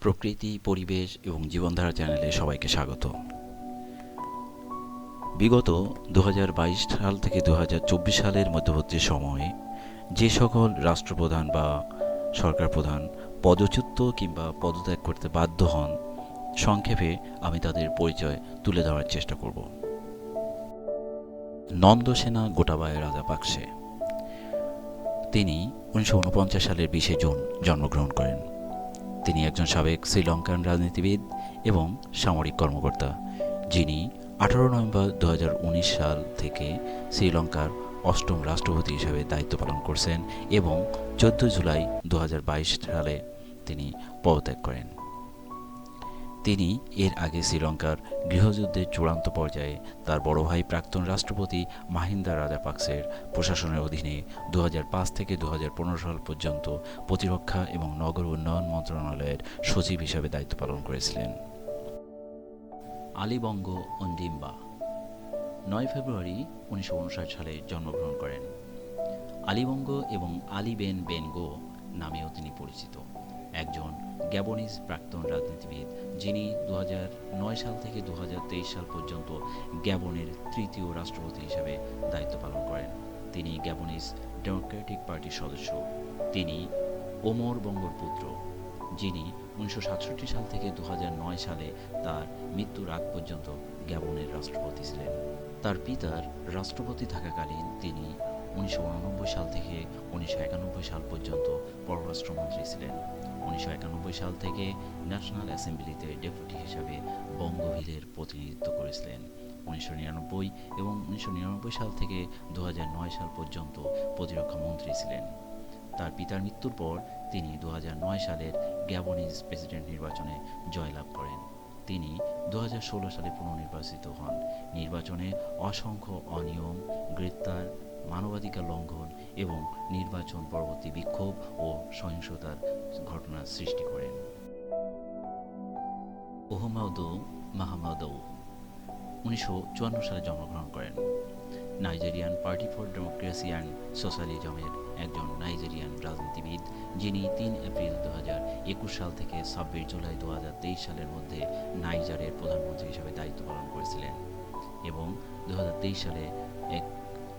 প্রকৃতি, পরিবেশ এবং জীবনধারা চ্যানেলে সবাইকে স্বাগত। বিগত দু হাজার বাইশ সাল থেকে দু হাজার চব্বিশ সালের মধ্যবর্তী সময়ে যে সকল রাষ্ট্রপ্রধান বা সরকার প্রধান পদচ্যুত কিংবা পদত্যাগ করতে বাধ্য হন, সংক্ষেপে আমি তাদের পরিচয় তুলে ধরার চেষ্টা করব। নন্দসেনা গোটাবায় রাজা পাকসে। তিনি উনিশশো ঊনপঞ্চাশ সালের বিশে জুন জন্মগ্রহণ করেন। তিনি একজন সাবেক শ্রীলঙ্কান রাজনীতিবিদ এবং সামরিক কর্মকর্তা, যিনি আঠারো নভেম্বর দু হাজার উনিশ সাল থেকে শ্রীলঙ্কার অষ্টম রাষ্ট্রপতি হিসেবে দায়িত্ব পালন করছেন এবং চোদ্দ জুলাই দু হাজার বাইশ সালে তিনি পদত্যাগ করেন। তিনি এর আগে শ্রীলঙ্কার গৃহযুদ্ধের চূড়ান্ত পর্যায়ে তার বড় ভাই প্রাক্তন রাষ্ট্রপতি মাহিন্দা রাজাপাক্সের প্রশাসনের অধীনে দু হাজার পাঁচ থেকে দু হাজার পনেরো সাল পর্যন্ত প্রতিরক্ষা এবং নগর উন্নয়ন মন্ত্রণালয়ের সচিব হিসাবে দায়িত্ব পালন করেছিলেন। আলিবঙ্গ অন্দিম্বা, নয় ফেব্রুয়ারি উনিশশো উনষাট সালে জন্মগ্রহণ করেন। আলিবঙ্গ এবং আলী বেন বেনগো নামেও তিনি পরিচিত। একজন গ্যাবনিজ প্রাক্তন রাজনীতিবিদ, যিনি দু হাজার নয় সাল থেকে দু হাজার তেইশ সাল পর্যন্ত গ্যাবনের তৃতীয় রাষ্ট্রপতি হিসেবে দায়িত্ব পালন করেন। তিনি গ্যাবনিজ ডেমোক্রেটিক পার্টির সদস্য। তিনি ওমর বঙ্গর পুত্র যিনি উনিশশো সাতষট্টি সাল থেকে দু হাজার নয় সালে তার মৃত্যুর আগ পর্যন্ত গ্যাবনের রাষ্ট্রপতি ছিলেন। তার পিতার রাষ্ট্রপতি থাকাকালীন তিনি উনিশশো উননব্বই সাল থেকে উনিশশো একানব্বই সাল পর্যন্ত পররাষ্ট্রমন্ত্রী ছিলেন। উনিশশো সাল থেকে ন্যাশনাল অ্যাসেম্বলিতে ডেপুটি হিসাবে বঙ্গভীরের প্রতিনিধিত্ব করেছিলেন। উনিশশো নিরানব্বই এবং উনিশশো নিরানব্বই সাল থেকে দু হাজার নয় সাল পর্যন্ত প্রতিরক্ষা মন্ত্রী ছিলেন। তার পিতার মৃত্যুর পর তিনি দু হাজার নয় সালের গ্যাবনিজ প্রেসিডেন্ট নির্বাচনে জয়লাভ করেন। তিনি দু হাজার ষোলো সালে পুনর্নির্বাচিত হন। নির্বাচনে অসংখ্য অনিয়ম, গ্রেপ্তার, মানবাধিকার লঙ্ঘন এবং নির্বাচন পরবর্তী বিক্ষোভ ও সহিংসতার ঘটনার সৃষ্টি করেন। ওহমাউদৌ মাহমাদৌ উনিশশো সালে জন্মগ্রহণ করেন। Nigerian party for democracy and সোশ্যালিজমের একজন নাইজেরিয়ান রাজনীতিবিদ, যিনি তিন এপ্রিল দু একুশ সাল থেকে ছাব্বিশ জুলাই দু হাজার তেইশ সালের মধ্যে নাইজারের প্রধানমন্ত্রী হিসেবে দায়িত্ব পালন করেছিলেন এবং দু হাজার তেইশ সালে এক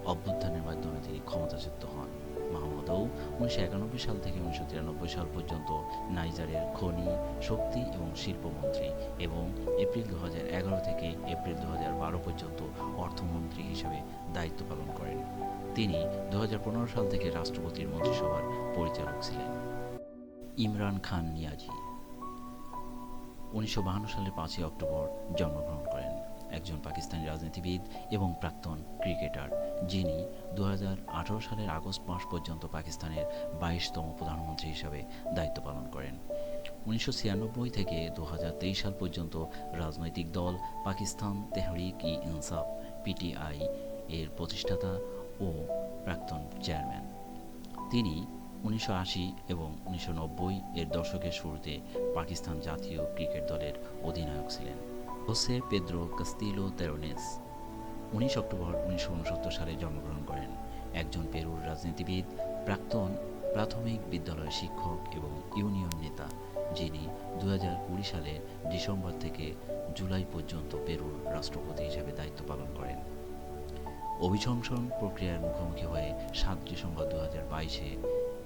অভ্যুত্থানের মাধ্যমে তিনি ক্ষমতাচ্যুত হন। মাহমুদও উনিশশো একানব্বই সাল থেকে উনিশশো তিরানব্বই সাল পর্যন্ত নাইজারের খনি, শক্তি এবং শিল্পমন্ত্রী এবং এপ্রিল দু এগারো থেকে এপ্রিল দু বারো পর্যন্ত অর্থমন্ত্রী হিসেবে দায়িত্ব পালন করেন। তিনি দু হাজার পনেরো সাল থেকে রাষ্ট্রপতির মন্ত্রিসভার পরিচালক ছিলেন। ইমরান খান নিয়াজি উনিশশো সালের পাঁচই অক্টোবর জন্মগ্রহণ করেন। একজন পাকিস্তানি রাজনীতিবিদ এবং প্রাক্তন ক্রিকেটার, যিনি দু হাজার আঠেরো সালের আগস্ট মাস পর্যন্ত পাকিস্তানের বাইশতম প্রধানমন্ত্রী হিসাবে দায়িত্ব পালন করেন। উনিশশো ছিয়ানব্বই থেকে দু হাজার তেইশ সাল পর্যন্ত রাজনৈতিক দল পাকিস্তান তেহরিক ই ইনসাফ পিটিআই এর প্রতিষ্ঠাতা ও প্রাক্তন চেয়ারম্যান। তিনি উনিশশো আশি এবং উনিশশো নব্বই এর দশকের শুরুতে পাকিস্তান জাতীয় ক্রিকেট দলের অধিনায়ক ছিলেন। Jose Pedro Castillo Terrones. উনিশ অক্টোবর উনিশশো উনসত্তর সালে জন্মগ্রহণ করেন একজন পেরুর রাজনীতিবিদ, প্রাক্তন প্রাথমিক বিদ্যালয় শিক্ষক এবং ইউনিয়ন নেতা, যিনি দুই হাজার কুড়ি সালের ডিসেম্বর থেকে জুলাই পর্যন্ত পেরুর রাষ্ট্রপতি হিসেবে দায়িত্ব পালন করেন। অভিশংসন প্রক্রিয়ার মুখোমুখি হয়ে সাত ডিসেম্বর দু হাজার বাইশে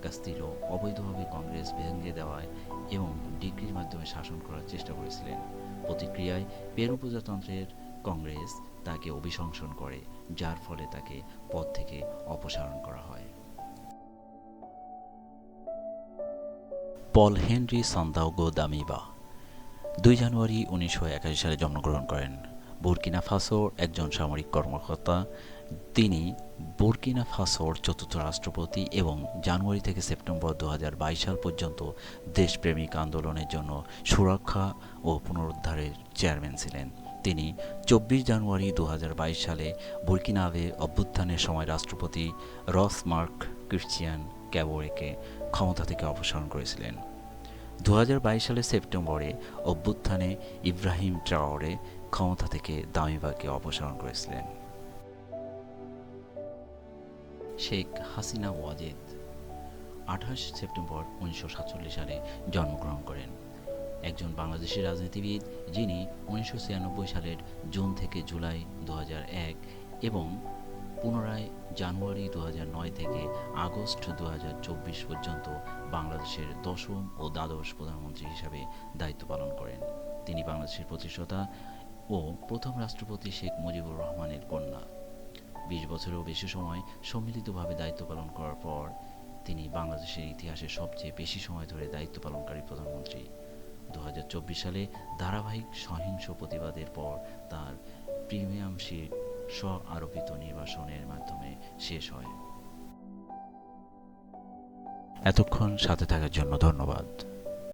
কাস্তিলো অবৈধভাবে কংগ্রেস ভেঙে দেওয়ায় এবং ডিগ্রির মাধ্যমে শাসন করার চেষ্টা করেছিলেন। প্রতিক্রিয়ায় পেরু প্রজাতন্ত্রের কংগ্রেস তাকে অভিশংসন করে, যার ফলে তাকে পদ থেকে অপসারণ করা হয়। পল হেনরি সান্দাওগো দামিবা দুই জানুয়ারি উনিশশো একাশি সালে জন্মগ্রহণ করেন। বুরকিনা ফাসোর একজন সামরিক কর্মকর্তা। তিনি বুরকিনা ফাসোর চতুর্থ রাষ্ট্রপতি এবং জানুয়ারি থেকে সেপ্টেম্বর দু হাজার বাইশ সাল পর্যন্ত দেশপ্রেমিক আন্দোলনের জন্য সুরক্ষা ও পুনরুদ্ধারের চেয়ারম্যান ছিলেন। তিনি চব্বিশ জানুয়ারি দু হাজার বাইশ সালে বুরকিনাবে অভ্যুত্থানের সময় রাষ্ট্রপতি রস মার্ক ক্রিশ্চিয়ান ক্যাবোরেকে ক্ষমতা থেকে অপসারণ করেছিলেন। দু হাজার বাইশ সালের সেপ্টেম্বরে অভ্যুত্থানে ইব্রাহিম ট্রাওরে ক্ষমতা থেকে দামিবাকে অপসারণ করেছিলেন শেখ হাসিনা ওয়াজেদ। আঠাশ সেপ্টেম্বর উনিশশো সাতচল্লিশ সালে জন্মগ্রহণ করেন। একজন বাংলাদেশি রাজনীতিবিদ যিনি উনিশশো ছিয়ানব্বই সালের জুন থেকে জুলাই দু এবং পুনরায় জানুয়ারি দু নয় থেকে আগস্ট দু হাজার চব্বিশ পর্যন্ত বাংলাদেশের দশম ও দ্বাদশ প্রধানমন্ত্রী হিসাবে দায়িত্ব পালন করেন। তিনি বাংলাদেশের প্রতিষ্ঠাতা ও প্রথম রাষ্ট্রপতি শেখ মুজিবুর রহমানের কন্যা। বিশ বছরেরও বেশি সময় সম্মিলিতভাবে দায়িত্ব পালন করার পর তিনি বাংলাদেশের ইতিহাসে সবচেয়ে বেশি সময় ধরে দায়িত্ব পালনকারী প্রধানমন্ত্রী। দু হাজার চব্বিশ সালে ধারাবাহিক সহিংস প্রতিবাদের পর তার প্রিমিয়াম সিট স্ব আরোপিত নির্বাসনের মাধ্যমে শেষ হয়। এতক্ষণ সাথে থাকার জন্য ধন্যবাদ।